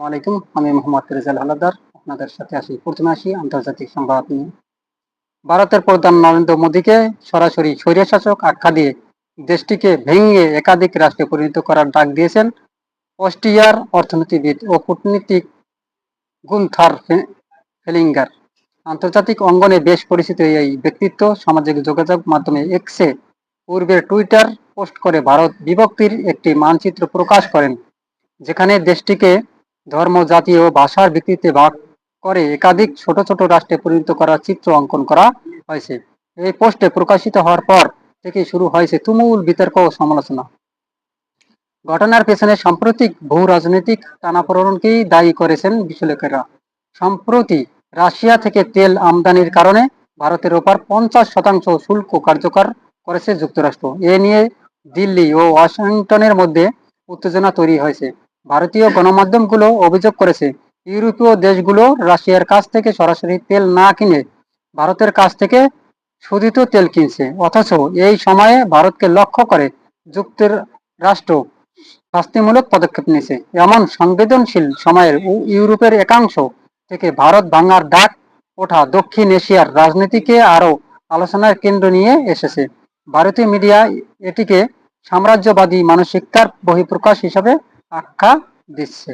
আলাইকুম আমি মোহাম্মদ রেজাল হালাদার। আপনাদের সাথে আসি প্রথমে আসি আন্তর্জাতিক সংবাদ নিয়ে। ভারতের প্রধান নরেন্দ্র মোদীকে সরাসরি স্বৈরশাসক আখ্যা দিয়ে দেশটিকে ভেঙে একাধিক রাষ্ট্রে পরিণত করার ডাক দিয়েছেন অস্ট্রিয়ার অর্থনীতিবিদ ও কূটনীতিক গুনথার ফেলিঙ্গার। আন্তর্জাতিক অঙ্গনে বেশ পরিচিত এই ব্যক্তিত্ব সামাজিক যোগাযোগ মাধ্যমে এক্সে পূর্বে টুইটার পোস্ট করে ভারত বিভক্তির একটি মানচিত্র প্রকাশ করেন, যেখানে দেশটিকে ধর্ম, জাতি ও ভাষার ভিত্তিতে ভাগ করে একাধিক ছোট ছোট রাষ্ট্রে পরিণত করার চিত্র অঙ্কন করা হয়েছে। এই পোস্টে প্রকাশিত হওয়ার পর থেকে শুরু হয়েছে তুমুল বিতর্ক ও সমালোচনা। ঘটনার পেছনে সাম্প্রতিক ভূ রাজনৈতিক টানাপোড়েনকেই দায়ী করেছেন বিশ্লেষকেরা। সম্প্রতি রাশিয়া থেকে তেল আমদানির কারণে ভারতের ওপর পঞ্চাশ শতাংশ শুল্ক কার্যকর করেছে যুক্তরাষ্ট্র। এ নিয়ে দিল্লি ও ওয়াশিংটনের মধ্যে উত্তেজনা তৈরি হয়েছে। ভারতীয় গণমাধ্যমগুলো অভিযোগ করেছে, ইউরোপীয় দেশগুলো রাশিয়ার কাছ থেকে সরাসরি তেল না কিনে ভারতের কাছ থেকে শোধিত তেল কিনছে। অথচ এই সময়ে ভারতকে লক্ষ্য করে যুক্তরাষ্ট্র শাস্তিমূলক পদক্ষেপ নিয়েছে। এমন সংবেদনশীল সময়ের ইউরোপের একাংশ থেকে ভারত ভাঙার ডাক ওঠা দক্ষিণ এশিয়ার রাজনীতিকে আরও আলোচনার কেন্দ্র নিয়ে এসেছে। ভারতীয় মিডিয়া এটিকে সাম্রাজ্যবাদী মানসিকতার বহিঃপ্রকাশ হিসাবে আখ্যা দিচ্ছে।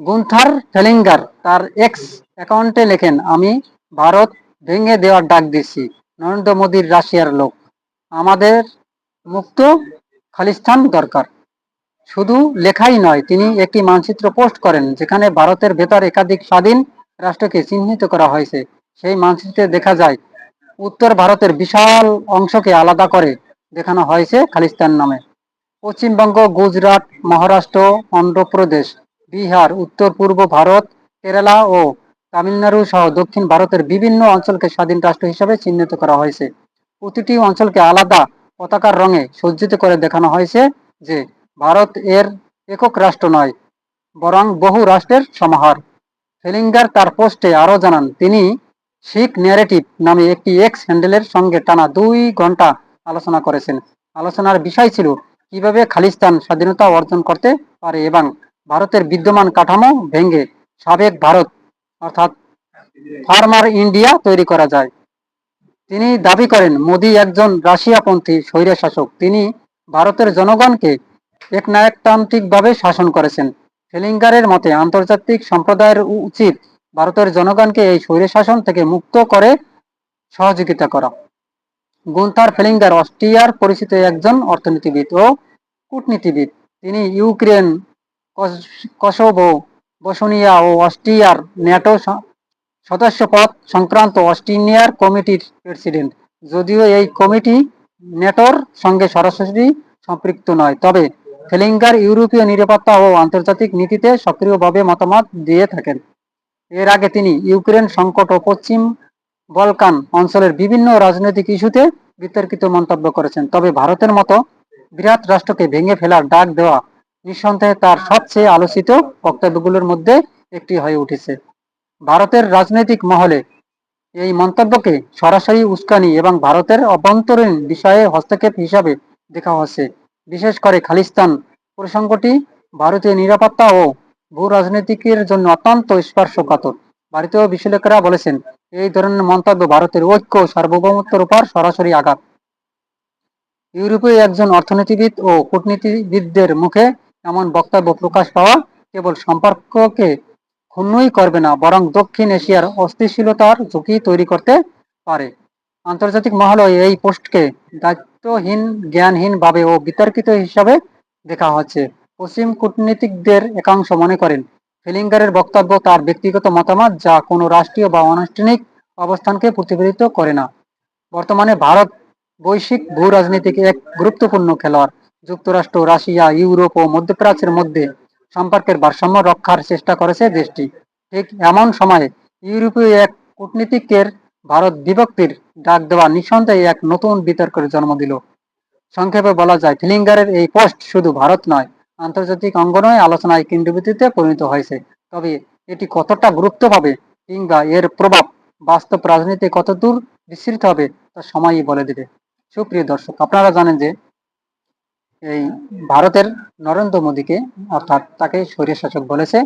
গুন্থার ফেলিঙ্গার তার এক্স অ্যাকাউন্টে লেখেন, আমি ভারত ভেঙে দেওয়ার ডাক দিচ্ছি, নরেন্দ্র মোদীর রাশিয়ার লোক। আমাদের মুক্ত খালিস্তান দরকার। শুধু লেখাই নয়, তিনি একটি মানচিত্র পোস্ট করেন, যেখানে ভারতের ভেতর একাধিক স্বাধীন রাষ্ট্রকে চিহ্নিত করা হয়েছে। সেই মানচিত্রে দেখা যায়, উত্তর ভারতের বিশাল অংশকে আলাদা করে দেখানো হয়েছে খালিস্তান নামে। পশ্চিমবঙ্গ, গুজরাট, মহারাষ্ট্র, অন্ধ্রপ্রদেশ, বিহার, উত্তর পূর্ব ভারত, কেরালা ও তামিলনাড়ু সহ দক্ষিণ ভারতের বিভিন্ন অঞ্চলকে স্বাধীন রাষ্ট্র হিসেবে চিহ্নিত করা হয়েছে। প্রতিটি অঞ্চলকে আলাদা পতাকার রঙে সজ্জিত করে দেখানো হয়েছে যে ভারত এর একক রাষ্ট্র নয়, বরং বহু রাষ্ট্রের সমাহার। ফেলিঙ্গার তার পোস্টে আরও জানান, তিনি শিখ ন্যারেটিভ নামে একটি এক্স হ্যান্ডেলের সঙ্গে টানা দুই ঘণ্টা আলোচনা করেছেন। আলোচনার বিষয় ছিল কীভাবে খালিস্তান স্বাধীনতা অর্জন করতে পারে এবং ভারতের বিদ্যমান কাঠামো ভেঙে সাবেক ভারত, অর্থাৎ ফার্মার ইন্ডিয়া তৈরি করা যায়। তিনি দাবি করেন, মোদী একজন রাশিয়াপন্থী স্বৈরশাসক। তিনি ভারতের জনগণকে একনায়কতান্ত্রিকভাবে শাসন করেছেন। ফেলিঙ্গারের মতে, আন্তর্জাতিক সম্প্রদায়ের উচিত ভারতের জনগণকে এই স্বৈরশাসন থেকে মুক্ত করে সহযোগিতা করা। গুন্থার ফেলিঙ্গার অস্ট্রিয়ার পরিচিত একজন অর্থনীতিবিদ ও কূটনীতিবিদ। তিনি ইউক্রেন, কস- কসোভো, বসনিয়া ও অস্ট্রিয়ার ন্যাটো সদস্যপদ সংক্রান্ত অস্ট্রেলিয়ার কমিটির প্রেসিডেন্ট। যদিও এই কমিটি নেটোর সঙ্গে সরাসরি সম্পৃক্ত নয়, তবে ফেলিঙ্গার ইউরোপীয় নিরাপত্তা ও আন্তর্জাতিক নীতিতে সক্রিয়ভাবে মতামত দিয়ে থাকেন। এর আগে তিনি ইউক্রেন সংকট ও পশ্চিম বলকান অঞ্চলের বিভিন্ন রাজনৈতিক ইস্যুতে বিতর্কিত মন্তব্য করেছেন। তবে ভারতের মতো বিরাট রাষ্ট্রকে ভেঙে ফেলার ডাক দেওয়া নিঃসন্দেহে তার সবচেয়ে আলোচিত বক্তব্যগুলোর মধ্যে একটি হয়ে উঠেছে। ভারতের রাজনৈতিক মহলে এই মন্তব্যকে সরাসরি উস্কানি এবং ভারতের অভ্যন্তরীণ বিষয়ে হস্তক্ষেপ হিসাবে দেখা হচ্ছে। বিশেষ করে খালিস্তান প্রসঙ্গটি ভারতীয় নিরাপত্তা ও ভূ রাজনীতিকের জন্য অত্যন্ত স্পর্শকাতর। ভারতীয় বিশ্লেষকেরা বলেছেন, এই ধরনের মন্তব্য ভারতের ঐক্য সার্বভৌমত্বের উপর সরাসরি আঘাত। ইউরোপীয় একজন অর্থনীতিবিদ ও কূটনীতিবিদদের মুখে এমন বক্তব্য প্রকাশ পাওয়া কেবল সম্পর্ককে ক্ষুণ্ণই করবে না, বরং দক্ষিণ এশিয়ার অস্থিতিশীলতার ঝুঁকি তৈরি করতে পারে। আন্তর্জাতিক মহলে এই পোস্টকে দায়িত্বহীন জ্ঞানহীন ভাবে ও বিতর্কিত হিসাবে দেখা হচ্ছে। পশ্চিম কূটনীতিকদের একাংশ মনে করেন ফিলিঙ্গারের বক্তব্য তার ব্যক্তিগত মতামত যা কোনো রাষ্ট্রীয় বা অনানুষ্ঠানিক অবস্থানকে প্রতিফলিত করে না। বর্তমানে ভারত বৈশ্বিক ভূ রাজনীতিকে এক গুরুত্বপূর্ণ খেলোয়াড়। যুক্তরাষ্ট্র, রাশিয়া, ইউরোপ ও মধ্যপ্রাচ্যের মধ্যে সম্পর্কের ভারসাম্য রক্ষার চেষ্টা করেছে দেশটি। ঠিক এমন সময়ে ইউরোপীয় এক কূটনীতিকের ভারত বিভক্তির ডাক দেওয়া নিঃসন্দেহে এক নতুন বিতর্কের জন্ম দিল। সংক্ষেপে বলা যায়, ফিলিঙ্গারের এই পোস্ট শুধু ভারত নয় আন্তর্জাতিক অঙ্গনয় আলোচনায় কেন্দ্রবিন্দুতে পরিণত হয়েছে। তবে এটি কতটা গুরুত্ব পাবে কিংবা এর প্রভাব বাস্তব রাজনীতি কতদূর বিস্তৃত হবে, তা সময়ই বলে দেবে। সুপ্রিয় দর্শক, আপনারা জানেন যে এই ভারতের নরেন্দ্র মোদীকে, অর্থাৎ তাকে স্বৈর শাসক বলেছে।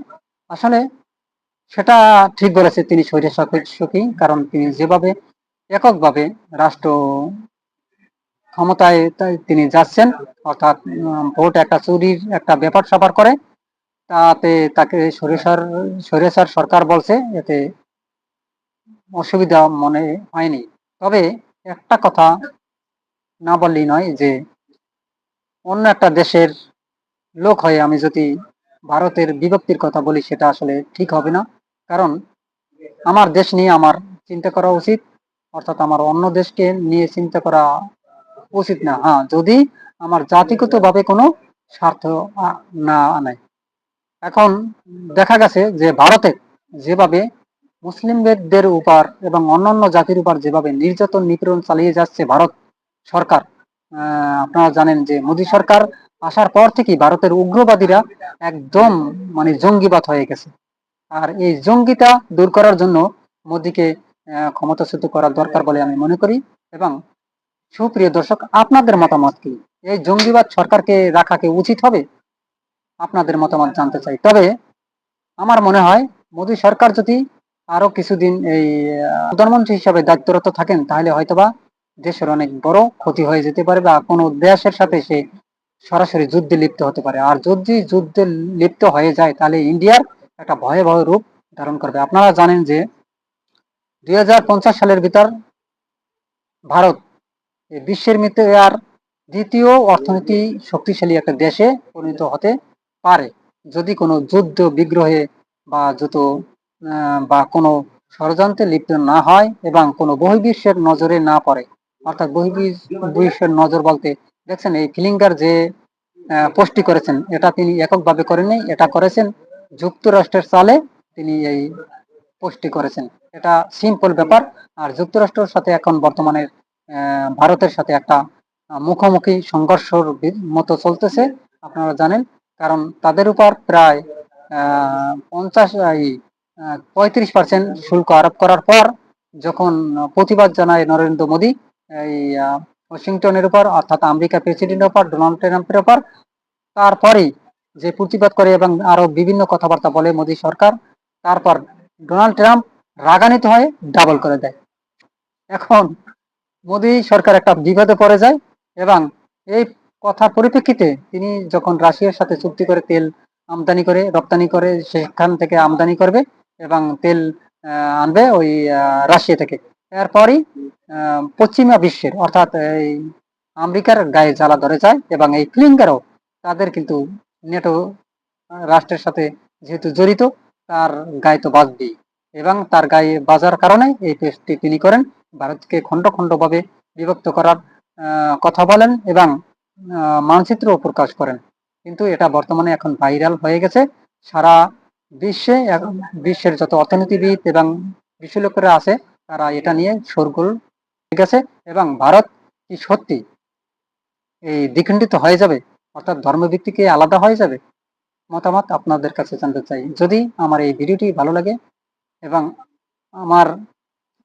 আসলে সেটা ঠিক বলেছে তিনি শরীর শাসকই কারণ তিনি যেভাবে এককভাবে রাষ্ট্র ক্ষমতায় তিনি যাচ্ছেন, অর্থাৎ ভোট একটা চুরির একটা ব্যাপার স্যাপার করে। তাতে তাকে সরেসার সরেসার সরকার বলছে এতে অসুবিধা মনে হয়নি। তবে একটা কথা না বললেই নয় যে, অন্য একটা দেশের লোক হয়ে আমি যদি ভারতের বিভক্তির কথা বলি সেটা আসলে ঠিক হবে না। কারণ আমার দেশ নিয়ে আমার চিন্তা করা উচিত, অর্থাৎ আমার অন্য দেশকে নিয়ে চিন্তা করা উচিত না। হ্যাঁ যদি আমার জাতিগতভাবে কোনো স্বার্থ না আনে। এখন দেখা গেছে যে ভারতে যেভাবে মুসলিমদের উপর এবং অন্যান্য জাতির উপর যেভাবে নির্যাতন নিপীড়ন চালিয়ে যাচ্ছে ভারত সরকার আপনারা জানেন যে মোদী সরকার আসার পর থেকেই ভারতের উগ্রবাদীরা একদম মানে জঙ্গিবাদ হয়ে গেছে। আর এই জঙ্গিতা দূর করার জন্য মোদীকে ক্ষমতাচ্যুত করা দরকার বলে আমি মনে করি। এবং সুপ্রিয় দর্শক, আপনাদের মতামত কি? এই জঙ্গিবাদ সরকারকে রাখা কি উচিত হবে? আপনাদের মতামত জানতে চাই। তবে আমার মনে হয়, মোদী সরকার যদি আরও কিছুদিন এই প্রধানমন্ত্রী হিসাবে দায়িত্বরত থাকেন, তাহলে হয়তোবা দেশের অনেক বড় ক্ষতি হয়ে যেতে পারে বা কোনো দেশের সাথে সে সরাসরি যুদ্ধে লিপ্ত হতে পারে। আর যদি যুদ্ধে লিপ্ত হয়ে যায়, তাহলে ইন্ডিয়ার একটা ভয়াবহ রূপ ধারণ করবে। আপনারা জানেন যে দুই হাজার পঞ্চাশ সালের ভিতর ভারত বিশ্বের মধ্যে আর দ্বিতীয় অর্থনীতি শক্তিশালী একটা দেশে পরিণত হতে পারে। যদি কোনো যুদ্ধ বিগ্রহে বা যত বা কোনো ষড়যন্ত্রে লিপ্ত না হয় এবং কোনো বহির্বিশ্বের নজরে না পড়ে, অর্থাৎ বহির্বিশ্বের নজর বলতে, দেখছেন এই ফিলিঙ্গার যে পোস্টটি করেছেন, এটা তিনি এককভাবে করেননি, এটা করেছেন যুক্তরাষ্ট্রের চালে তিনি এই পোস্টটি করেছেন। এটা সিম্পল ব্যাপার, আর যুক্তরাষ্ট্রের সাথে এখন বর্তমানে ভারতের সাথে একটা মুখোমুখি সংঘর্ষর মতো চলতেছে, আপনারা জানেন। কারণ তাদের উপর প্রায় পঞ্চাশ পঁয়ত্রিশ পার্সেন্ট শুল্ক আরোপ করার পর যখন প্রতিবাদ জানায় নরেন্দ্র মোদী, এই ওয়াশিংটনের উপর, অর্থাৎ আমেরিকা প্রেসিডেন্টের উপর, ডোনাল্ড ট্রাম্পের উপর, তারপরেই যে প্রতিবাদ করে এবং আরও বিভিন্ন কথাবার্তা বলে মোদী সরকার, তারপর ডোনাল্ড ট্রাম্প রাগান্বিত হয়ে ডাবল করে দেয়। এখন মোদী সরকার একটা বিপদে পড়ে যায় এবং এই কথার পরিপ্রেক্ষিতে তিনি যখন রাশিয়ার সাথে চুক্তি করে তেল আমদানি করে, রপ্তানি করে, সেখান থেকে আমদানি করবে এবং তেল আনবে ওই রাশিয়া থেকে। এরপরই পশ্চিমা বিশ্বের অর্থাৎ এই আমেরিকার গায়ে জ্বালা ধরে যায় এবং এই ফিলিঙ্গারও তাদের কিন্তু নেটো রাষ্ট্রের সাথে যেহেতু জড়িত, তার গায়ে তো বাজবেই এবং তার গায়ে বাজার কারণে এই পেস্টটি তিনি করেন। ভারতকে খণ্ড খণ্ড ভাবে বিভক্ত করার কথা বলেন এবং মানচিত্র প্রকাশ করেন। কিন্তু এটা বর্তমানে এখন ভাইরাল হয়ে গেছে। সারা বিশ্বে বিশ্বের যত অর্থনীতিবিদ এবং বিশ্লেষকরা আছে, তারা এটা নিয়ে শোরগোল হয়ে গেছে এবং ভারত কি সত্যি এই দ্বিখণ্ডিত হয়ে যাবে? অর্থাৎ ধর্মভিত্তিকে আলাদা হয়ে যাবে? মতামত আপনাদের কাছে জানতে চাই। যদি আমার এই ভিডিওটি ভালো লাগে এবং আমার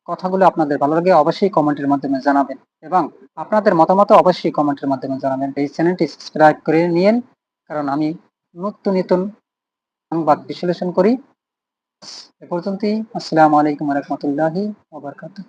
কথাগুলো আপনাদের ভালো লাগে অবশ্যই কমেন্টের মাধ্যমে জানাবেন এবং আপনাদের মতামত অবশ্যই কমেন্টের মাধ্যমে জানাবেন। এই চ্যানেলটি সাবস্ক্রাইব করে নিন কারণ আমি নতুন নতুন সংবাদ বিশ্লেষণ করি। এ পর্যন্তই, আসসালামু আলাইকুম রহমতুল্লাহি ওবরকাতুহ